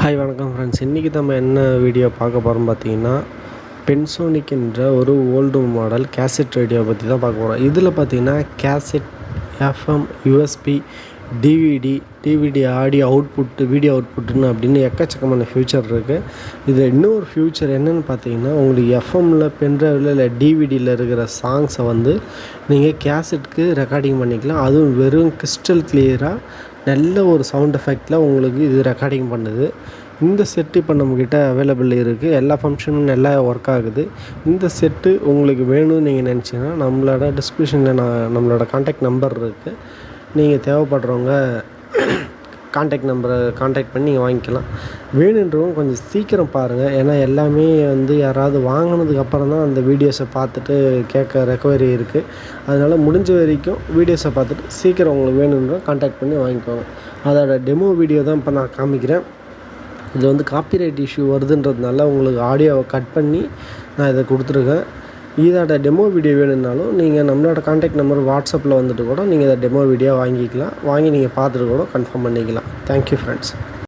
Hi வணக்கம் friends இன்றைக்கி நம்ம என்ன வீடியோ பார்க்க போகிறோம் பார்த்தீங்கன்னா பென்சோனிக் என்ற ஒரு ஓல்டு மாடல் கேசட் ரேடியோ பற்றி தான் பார்க்க போகிறோம் இதில் பார்த்தீங்கன்னா cassette FM USB DVD DVD audio output video அவுட்புட்டுன்னு அப்படின்னு எக்கச்சக்கமான ஃபியூச்சர் இருக்குது இதில் இன்னொரு ஃபியூச்சர் என்னென்னு பார்த்தீங்கன்னா உங்களுக்கு எஃப்எம்மில் பென்ட்ரைவில் இல்லை டிவிடியில் இருக்கிற சாங்ஸை வந்து நீங்கள் கேசட்க்கு ரெக்கார்டிங் பண்ணிக்கலாம். அதுவும் வெறும் கிறிஸ்டல் கிளியராக நல்ல ஒரு சவுண்ட் எஃபெக்டில் உங்களுக்கு இது ரெக்கார்டிங் பண்ணுது. இந்த செட்டு இப்போ நம்மக்கிட்ட அவைலபிள் இருக்குது எல்லா ஃபங்க்ஷனும் நல்லா ஒர்க் ஆகுது. இந்த செட்டு உங்களுக்கு வேணும்னு நீங்கள் நினச்சிங்கன்னா நம்மளோட டிஸ்கிரிப்ஷனில் நான் நம்மளோட காண்டாக்ட் நம்பர் இருக்குது நீங்கள் தேவைப்படுறவங்க காண்டாக்ட் நம்பரை காண்டாக்ட் பண்ணி நீங்கள் வாங்கிக்கலாம். வேணுன்றவங்க கொஞ்சம் சீக்கிரம் பாருங்கள் ஏன்னா எல்லாமே வந்து யாராவது வாங்கினதுக்கப்புறம் தான் அந்த வீடியோஸை பார்த்துட்டு கேட்க ரெக்கவரி இருக்குது அதனால் முடிஞ்ச வரைக்கும் வீடியோஸை பார்த்துட்டு சீக்கிரம் உங்களுக்கு வேணுன்றவங்க காண்டாக்ட் பண்ணி வாங்கிக்கோங்க. அதோட டெமோ வீடியோ தான் இப்போ நான் காமிக்கிறேன். இது வந்து காப்பிரைட் இஷ்யூ வருதுன்றதுனால உங்களுக்கு ஆடியோவை கட் பண்ணி நான் இதை கொடுத்துருக்கேன். இதோட டெமோ வீடியோ வேணும்னாலும் நீங்கள் நம்மளோட காண்டாக்ட் நம்பர் வாட்ஸ்அப்பில் வந்துட்டு கூட நீங்கள் இதை டெமோ வீடியோ வாங்கிக்கலாம். வாங்கி நீங்கள் பார்த்துட்டு கூட கன்ஃபார்ம் பண்ணிக்கலாம். Thank you friends